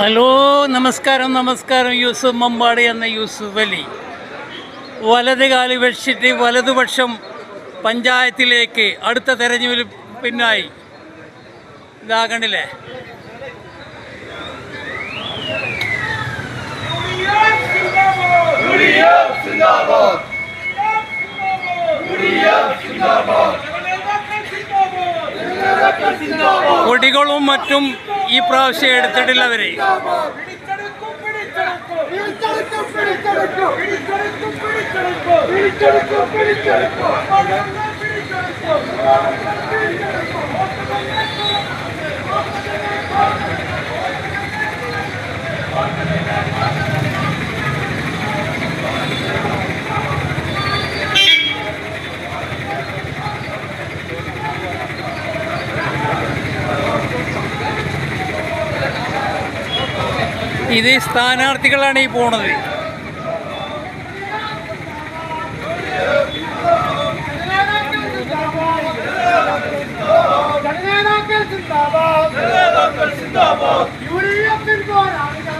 Hello നമസ്കാരം നമസ്കാരം. യൂസുഫ് മമ്പാടി എന്ന യൂസുഫ് അലി. വലത് കാലി വെച്ചിട്ട് വലതുപക്ഷം പഞ്ചായത്തിലേക്ക് അടുത്ത തെരഞ്ഞെടുപ്പിനായി. ഇതാകണ്ടില്ലേ കൊടികളും മറ്റും ഈ പ്രാവശ്യം എടുത്തിട്ടില്ലവരെ അവരെ പിടിച്ചെടുക്കും പിടിച്ചെടുക്കും പിടിച്ചെടുക്കും പിടിച്ചെടുക്കും പിടിച്ചെടുക്കും ഇത് സ്ഥാനാർത്ഥികളാണ് ഈ പോണത്. യു ഡി എഫിൻ പോരാളികൾ